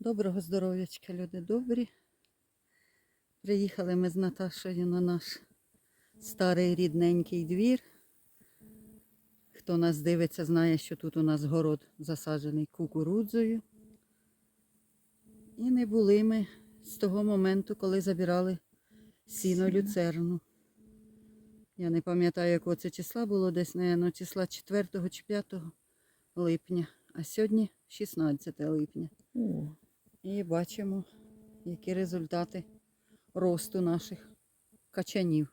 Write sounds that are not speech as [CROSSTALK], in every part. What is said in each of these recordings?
Доброго здоров'ячка, люди добрі. Приїхали ми з Наташею на наш старий рідненький двір. Хто нас дивиться, знає, що тут у нас город засаджений кукурудзою. І не були ми з того моменту, коли забирали сіно люцерну. Я не пам'ятаю, якого це числа було десь, наверное, числа 4 чи 5 липня, а сьогодні 16 липня. О, І бачимо, які результати росту наших качанів.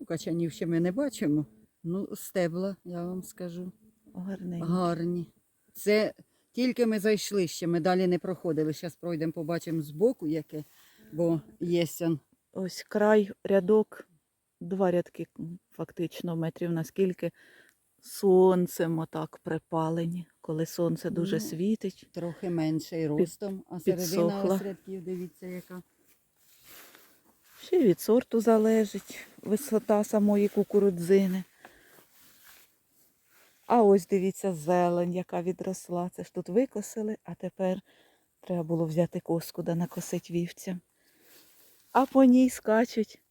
Ну, Качанів ще ми не бачимо. Ну, стебла, я вам скажу, гарненько. гарні. Це тільки ми зайшли ще, ми далі не проходили. Зараз пройдемо, побачимо збоку, яке, бо є. Ось край, рядок, два рядки фактично метрів наскільки сонцем отак припалені, коли сонце дуже Ну, світить. трохи менший ростом, а середина підсохла. осередків, дивіться, яка. Ще й від сорту залежить висота самої кукурудзини. А ось дивіться зелень, яка відросла. Це ж тут викосили, а тепер треба було взяти коску да накосить вівцям. А по ній скачуть.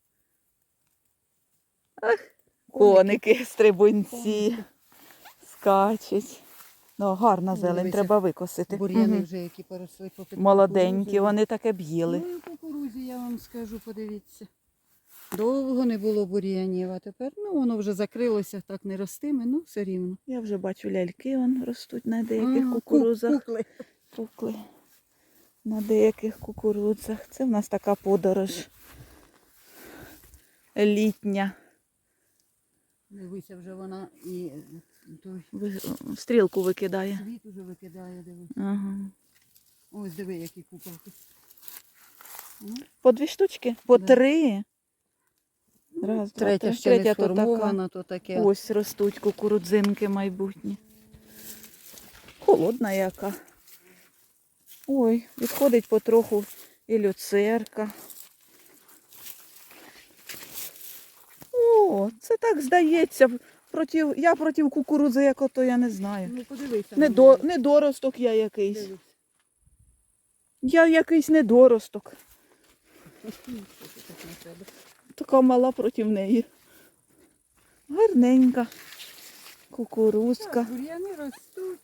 Ах, коники, стрибунці, скачуть. Ну, гарна Ну, зелень, дивися, треба викосити. Бур'яни Мгм. вже які поросли попід Молоденькі, вони таке б'їли. Ну і кукурузі, я вам скажу, подивіться. Довго не було бур'янів, а тепер ну, воно вже закрилося, так не ростиме, ну все рівно. Я вже бачу ляльки вон ростуть на деяких А, ку- кукурузах. кукли. Пукли на деяких кукурудзах. Це в нас така подорож літня. Дивися, вже вона і е, той Ви- Стрілку викидає. світ уже викидає, дивись. Ага. Ось диви, які куколки. Ну, По дві штучки? По Да. три. ну, Раз, два, Третя три. ще не Третя то така. сформована, то таке. Ось ростуть кукурудзинки майбутні. Холодна яка. Ой, відходить потроху і люцерка. О, це так здається. Проти, я проти кукурудзи, як ото я не знаю. Ну, подивися. Не на недоросток я якийсь. Дивись. Я якийсь недоросток. Така мала проти неї. Гарненька. Кукурузка. Бур'яни ростуть.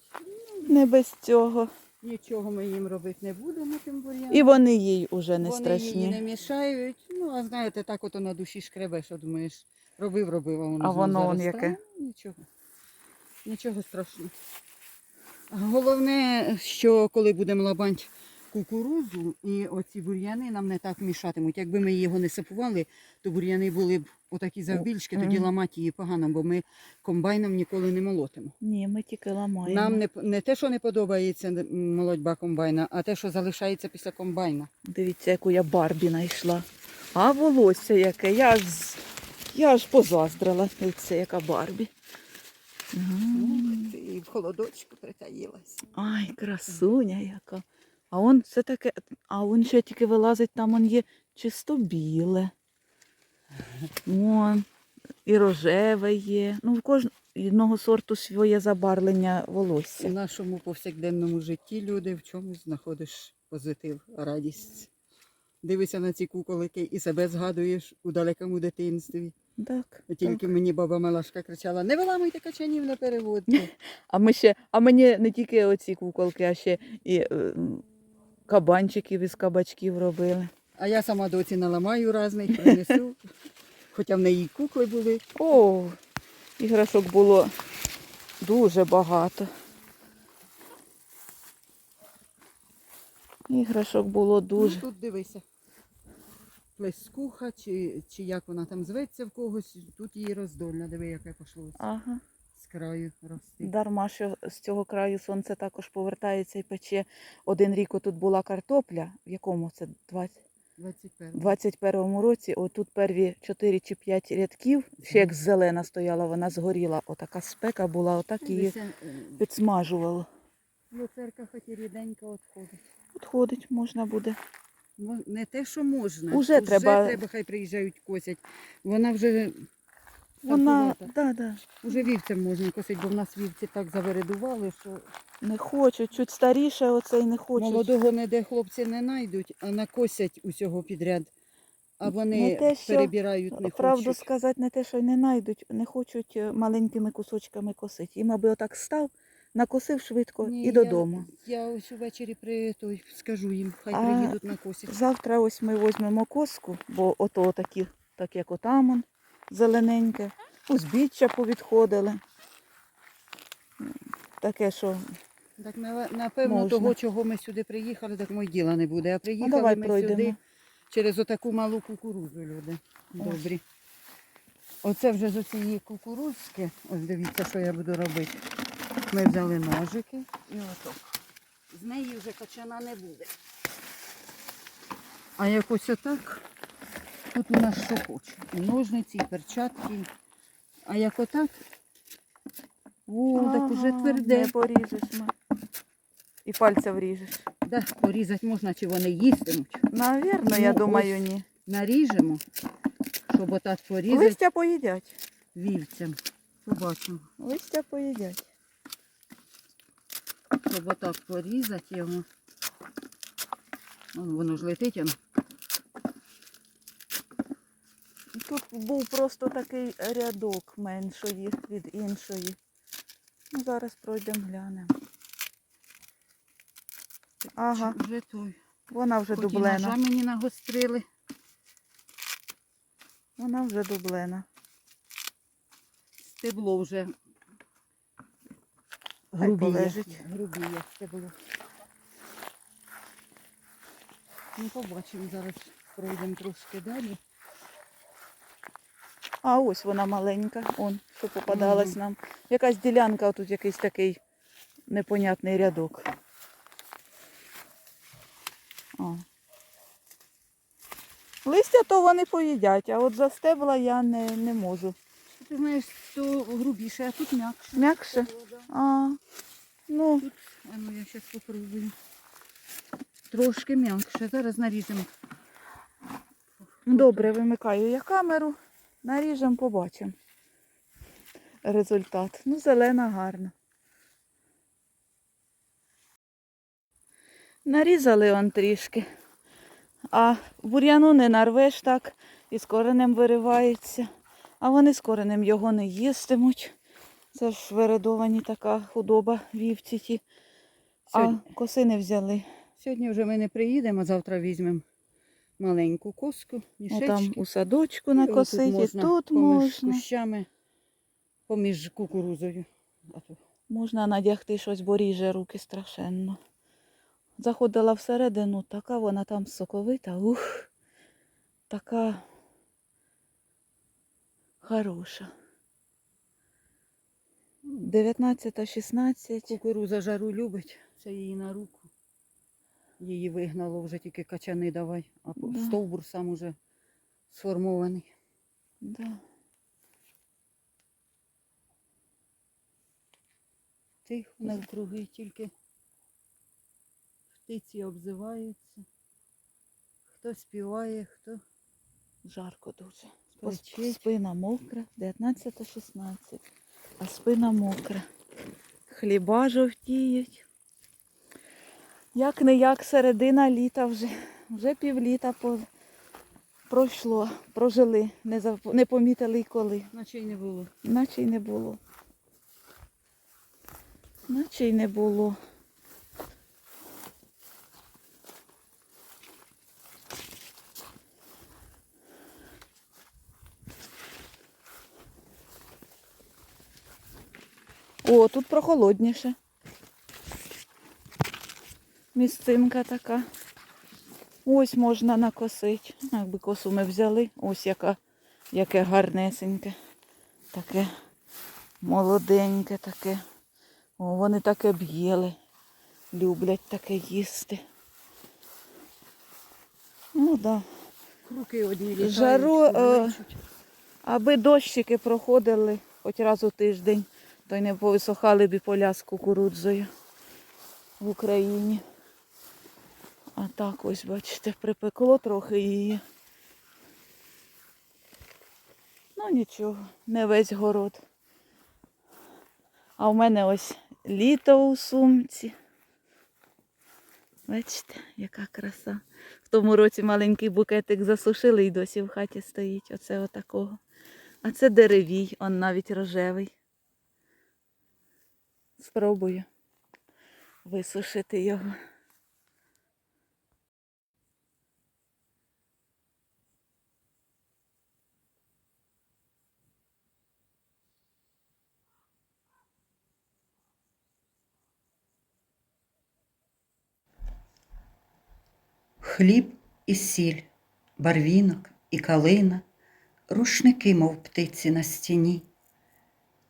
Ну, Не без цього. нічого ми їм робити не будемо тим бур'янам. І вони їй уже не Вони страшні. її не мішають. Ну, а знаєте, так ото на душі шкребе, що думаєш, робив, робив, а воно, А воно он яке? Ну, Нічого. Нічого страшного. Головне, що коли будемо лабанти кукурузу, і оці бур'яни нам не так мішатимуть. Якби ми його не сапували, то бур'яни були б отакі завбільшки, тоді ламати її погано, бо ми комбайном ніколи не молотимо. Ні, ми тільки ламаємо. Нам не, не те, що не подобається м, молотьба комбайна, а те, що залишається після комбайна. Дивіться, яку я Барбі знайшла. А волосся яке. Я з- я аж позаздрила. Дивіться, яка Барбі. М. І в холодочку притаїлась. Ай, красуня яка. А он все таке, а он ще тільки вилазить, там он є чисто біле. Вон, і рожеве є. Ну, в кожного сорту своє забарвлення волосся. У нашому повсякденному житті люди в чомусь знаходиш позитив, радість. Дивишся на ці куколики і себе згадуєш у далекому дитинстві. Так, Тільки так. мені баба Мелашка кричала: не виламуйте качанів на переводку. [LAUGHS] А ми ще, а мені не тільки оці куколки, а ще і е, кабанчиків із кабачків робили. А я сама доці наламаю разних, принесу. [LAUGHS] Хоча в неї кукли були. О, іграшок було дуже багато. Іграшок було дуже. Ну, тут дивися. Плескуха, чи, чи як вона там зветься в когось, тут її роздольна, диви, яке пішло Ага. з краю рости. Дарма, що з цього краю сонце також повертається і пече. Один рік отут була картопля, в якому це 20, 21. 21-му році, отут перві 4 чи 5 рядків, ще як зелена стояла, вона згоріла. Отака спека була, отак її е, підсмажувало. Люцерка хоч і ріденько відходить. Отходить можна буде. Не те, що можна. Уже треба- треба, хай приїжджають косять. Вона вже Вона, Стартувата. да, да, Уже вівцям можна косити, бо в нас вівці так завередували, що не хочуть, чуть старіше оце і не хочуть. молодого ніде хлопці не знайдуть, а накосять усього підряд. А вони Не те, що- перебирають, не Правду хочуть. сказати, не те, що й не знайдуть, не хочуть е, маленькими кусочками косити. Їм аби отак став, накосив швидко Ні, і додому. Я, я ось увечері при той скажу їм, хай А, приїдуть на косять. Завтра ось ми візьмемо коску, бо ото такі, так як отамон, зелененьке, узбіччя повідходили. Таке, що Так на- напевно, Можна. того, чого ми сюди приїхали, так моє діла не буде. А приїхали давай ми пройдемо. сюди через отаку малу кукурудзу, люди. Добрі. Оце вже з цієї кукурудзки, ось дивіться, що я буду робити. Ми взяли ножики і ото. З неї вже качана не буде. А якось отак, тут у нас що хоче. І ножниці, і перчатки. А як отак, о, так уже Ага, тверде. Не поріжеш ми. І пальця вріжеш. Да, порізати можна, чи вони їстимуть. Навірно, Ну, я думаю, ні. Наріжемо, щоб отак порізати Листя поїдять. вівцям. Побачимо. Листя поїдять. Щоб отак порізати його. Вон, воно ж летить. Тут був просто такий рядок меншої від іншої. Ну, зараз пройдемо глянемо. Ага, Вже той. вона вже Хоч і дублена. ножа мені нагострили. Вона вже дублена. Стебло вже Хай грубіє. полежить. Грубіє стебло. Ну, побачимо зараз. Пройдемо трошки далі. А ось вона маленька, он, що попадалась нам. Якась ділянка, тут якийсь такий непонятний рядок. О. Листя то вони поїдять, а от за стебла я не, не можу. Ти знаєш, то грубіше, а тут м'якше. М'якше? А, ну, Тут, а ну я зараз попробую. Трошки м'якше. Зараз наріжемо. добре, вимикаю я камеру, наріжемо, побачимо. Результат. Ну, зелена гарна. Нарізали он трішки. А бур'яну не нарвеш так і з коренем виривається. А вони з коренем його не їстимуть. Це ж виридовані така худоба вівці ті. А Сьогодні, коси не взяли. сьогодні вже ми не приїдемо, завтра візьмемо маленьку коску, О, мішечки. там у садочку І отут накосить, і можна тут поміж можна. кущами, поміж кукурузою. А то Можна надягти щось, бо ріже руки страшенно. Заходила всередину, така вона там соковита, ух, така хороша. 19-16. Кукуруза жару любить, це її на руку. Її вигнало вже тільки качани давай, а Да. стовбур сам уже сформований. Да. Тихо навкруги тільки птиці обзиваються. Хто співає, хто Жарко дуже. Спина мокра, 19-16, а спина мокра. Хліба жовтіють. Як не як середина літа вже. Вже півліта по... пройшло, прожили, не, зап... не помітили й коли. наче й не було. Наче й не було. Наче й не було. О, тут прохолодніше. Місцинка така. Ось можна накосити. Ну, Якби косу ми взяли, ось яка, яке гарнесеньке. Таке молоденьке таке. О, вони таке б'єли. Люблять таке їсти. Ну так. Да. Руки одні літають. Жару, е. Аби дощики проходили хоч раз у тиждень, то й не повисохали б і поля з кукурудзою в Україні. А так ось, бачите, припекло трохи її. Ну нічого, не весь город. А в мене ось літо у сумці. Бачите, яка краса. В тому році маленький букетик засушили і досі в хаті стоїть. Оце отакого. А це деревій, он навіть рожевий. Спробую висушити його. Хліб і сіль, барвінок і калина, рушники, мов птиці на стіні.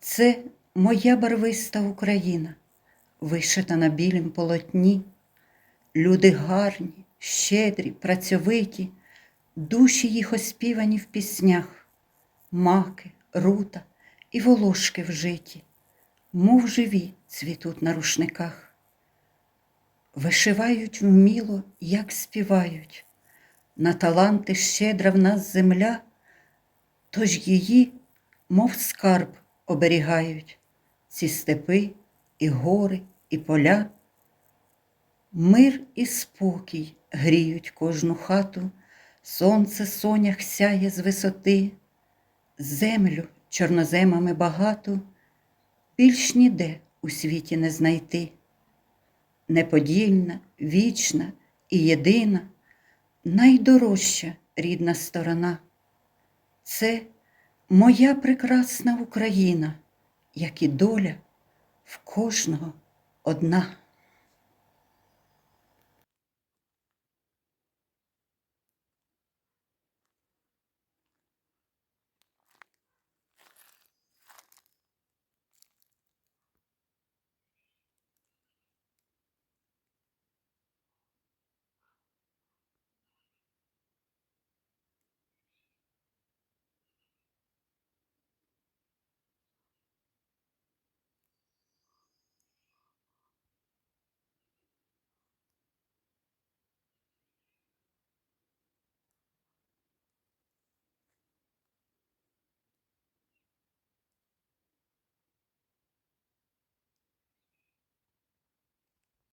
Це моя барвиста Україна, вишита на білім полотні. Люди гарні, щедрі, працьовиті, душі їх оспівані в піснях, маки, рута і волошки вжиті, мов живі цвітуть на рушниках. Вишивають вміло, як співають, на таланти щедра в нас земля, тож її, мов скарб, оберігають ці степи і гори, і поля. Мир і спокій гріють кожну хату, сонце сонях сяє з висоти, землю чорноземами багату, більш ніде у світі не знайти. Неподільна, вічна і єдина, найдорожча рідна сторона. Це моя прекрасна Україна, як і доля в кожного одна.